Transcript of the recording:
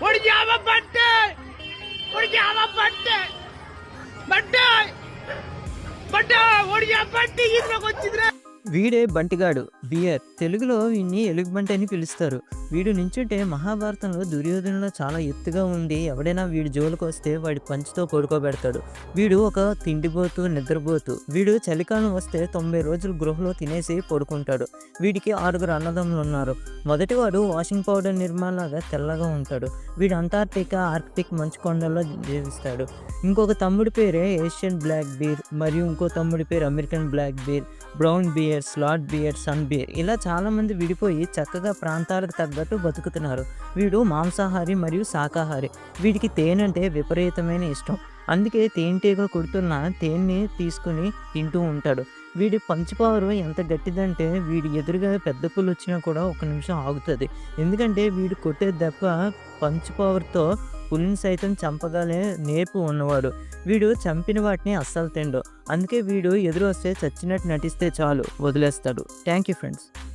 முடிஞ்சாம பட்டு முடிஞ்சாம பட்டு பட்டு பட்டு முடிஞ்சா பட்டு இதுல கொஞ்சம் వీడే బంటిగాడు బియర్. తెలుగులో వీడిని ఎలుగుబంటి అని పిలుస్తారు. వీడు నించుంటే మహాభారతంలో దుర్యోధనలో చాలా ఎత్తుగా ఉండి ఎవడైనా వీడి జోలికి వస్తే వాడి పంచుతో పడుకోబెడతాడు వీడు ఒక తిండిపోతూ నిద్రపోతూ వీడు చలికాలం వస్తే తొంభై రోజులు గృహలో తినేసి పడుకుంటాడు. వీడికి ఆరుగురు అన్నదమ్ములు ఉన్నారు. మొదటివాడు వాషింగ్ పౌడర్ నిర్మాణలాగా తెల్లగా ఉంటాడు. వీడు అంటార్టికా ఆర్కిటిక్ మంచు కొండల్లో జీవిస్తాడు. ఇంకొక తమ్ముడి పేరే ఏషియన్ బ్లాక్ బీర్ మరియు ఇంకో తమ్ముడి పేరు American black bear brown bear sloth bear sun bear ఇలా చాలామంది విడిపోయి చక్కగా ప్రాంతాలకు తగ్గట్టు బతుకుతున్నారు. వీడు మాంసాహారి మరియు శాకాహారి. వీడికి తేనె అంటే విపరీతమైన ఇష్టం. అందుకే తేనెటీగ కుడుతున్న తేనెని తీసుకుని తింటూ ఉంటాడు. వీడి పంచపవర్ ఎంత గట్టిదంటే వీడి ఎదురుగా పెద్ద పుల్లు వచ్చినా కూడా ఒక నిమిషం ఆగుతుంది. ఎందుకంటే వీడు కొట్టే దెబ్బ పంచ్ పవర్తో పులిని సైతం చంపగలే నేర్పు ఉన్నవాడు. వీడు చంపిన వాటిని అస్సలు తిండు. అందుకే వీడు ఎదురు వస్తే చచ్చినట్టు నటిస్తే చాలు. వదిలేస్తాడు. Thank you friends.